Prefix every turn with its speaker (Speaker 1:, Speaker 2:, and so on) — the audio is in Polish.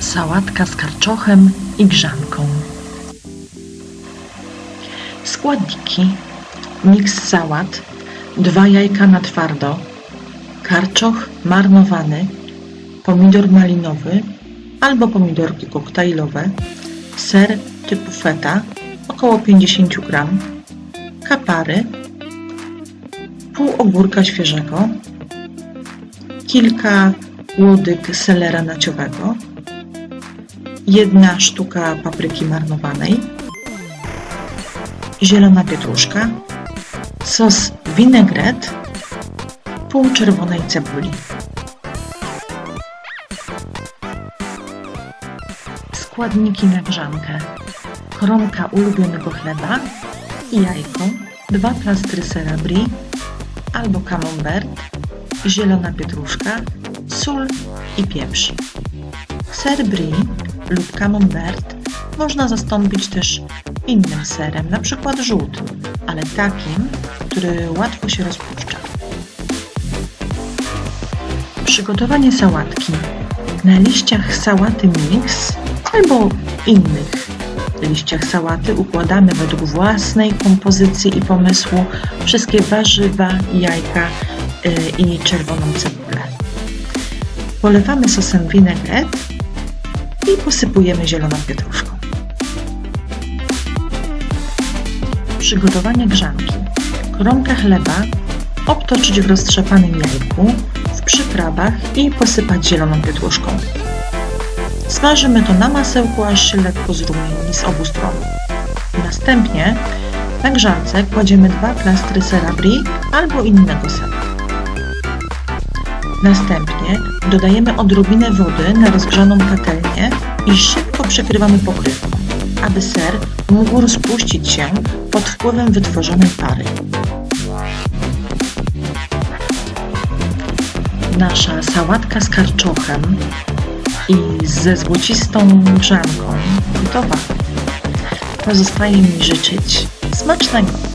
Speaker 1: Sałatka z karczochem i grzanką. Składniki: miks sałat, dwa jajka na twardo, karczoch marnowany, pomidor malinowy albo pomidorki koktajlowe, ser typu feta około 50 g, kapary, pół ogórka świeżego, kilka łodyg selera naciowego, jedna sztuka papryki marnowanej, zielona pietruszka, sos vinaigrette, pół czerwonej cebuli. Składniki na grzankę. Kromka ulubionego chleba jajko, dwa plastry sera brie albo camembert, zielona pietruszka, sól i pieprz. Ser brie lub camembert można zastąpić też innym serem, na przykład żółtym, ale takim, który łatwo się rozpuszcza. Przygotowanie sałatki. Na liściach sałaty mix albo innych liściach sałaty układamy według własnej kompozycji i pomysłu wszystkie warzywa, jajka yy, i czerwoną cebulę. Polewamy sosem vinaigrette i posypujemy zieloną pietruszką. Przygotowanie grzanki. Kromkę chleba obtoczyć w roztrzepanym jajku, w przyprawach i posypać zieloną pietruszką. Smażymy to na masełku, aż się lekko zrumieni z obu stron. Następnie na grzance kładziemy dwa plastry sera brie albo innego sera. Następnie dodajemy odrobinę wody na rozgrzaną patelnię i szybko przykrywamy pokrywką, aby ser mógł rozpuścić się pod wpływem wytworzonej pary. Nasza sałatka z karczochem i ze złocistą grzanką gotowa. Pozostaje mi życzyć smacznego.